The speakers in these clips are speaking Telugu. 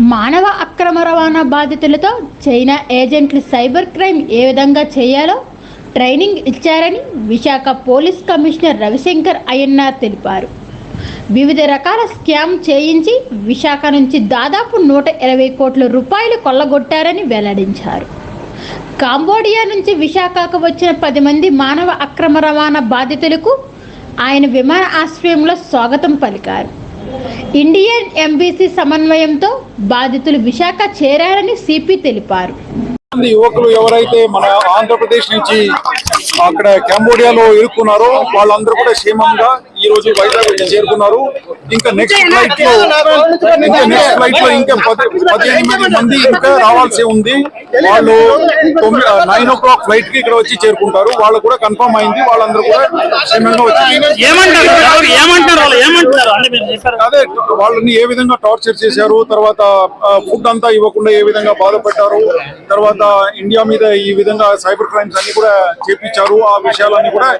మానవ అక్రమ రవాణా బాధితులతో చైనా ఏజెంట్లు సైబర్ క్రైమ్ ఏ విధంగా చేయాలో ట్రైనింగ్ ఇచ్చారని విశాఖ పోలీస్ కమిషనర్ రవిశంకర్ అయ్యన్నార్ తెలిపారు. వివిధ రకాల స్కామ్ చేయించి విశాఖ నుంచి దాదాపు నూట ఇరవై కోట్ల రూపాయలు కొల్లగొట్టారని వెల్లడించారు. కాంబోడియా నుంచి విశాఖకు వచ్చిన పది మంది మానవ అక్రమ రవాణా బాధితులకు ఆయన విమాన ఆశ్రయంలో స్వాగతం పలికారు. ఇండియన్ ఎంబీసీ సమన్వయంతో బాధితులు విశాఖ చేరారని సిపి తెలిపారు. యువకులు ఎవరైతే మన ఆంధ్రప్రదేశ్ నుంచి అక్కడ కంబోడియాలో ఇరుక్కున్నారో వాళ్ళందరూ కూడా క్షేమంగా ఈ రోజు వైజాగ్ చేరుకున్నారు. ఇంకా నెక్స్ట్ ఫ్లైట్లో ఇంకా నెక్స్ట్ ఫ్లైట్లో ఇంకా పది పదిహేను మంది ఇంకా రావాల్సి ఉంది. వాళ్ళు తొమ్మిది నైన్ ఓ క్లాక్ ఫ్లైట్కి ఇక్కడ వచ్చి చేరుకుంటారు. వాళ్ళు కూడా కన్ఫర్మ్ అయింది. వాళ్ళందరూ కూడా క్షేమంగా వచ్చి ఏమంటారు? ఎవరు ఏమంటారు? వాళ్ళు ఏమంటున్నారు? అంటే మీరు చెప్పారు. అదే వాళ్ళని ఏ విధంగా టార్చర్ చేశారు? తర్వాత ఫుడ్ అంతా ఇవ్వకుండా ఏ విధంగా బాధపెట్టారు తర్వాత ఇండియా మీద ఈ విధంగా సైబర్ క్రైమ్స్ అన్ని కూడా చేపించారు. ఆ విషయాలన్నీ కూడా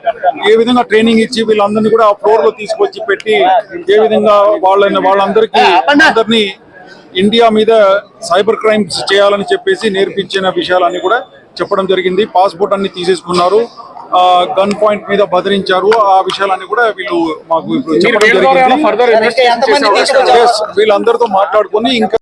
ఏ విధంగా ట్రైనింగ్ ఇచ్చి వీళ్ళందరినీ కూడా ఫ్లోర్లో తీసుకొచ్చి పెట్టి ఏ విధంగా వాళ్ళని వాళ్ళందరికీ అందరినీ ఇండియా మీద సైబర్ క్రైమ్స్ చేయాలని చెప్పేసి నేర్పించిన విషయాలన్నీ కూడా చెప్పడం జరిగింది. పాస్పోర్ట్ అన్ని తీసేసుకున్నారు. గన్ పాయింట్ మీద బదిరించారు ఆ విషయాలన్నీ కూడా వీళ్ళు మాకు ఇప్పుడు చెప్పడం జరిగింది. వీళ్ళందరితో మాట్లాడుకొని ఇంకా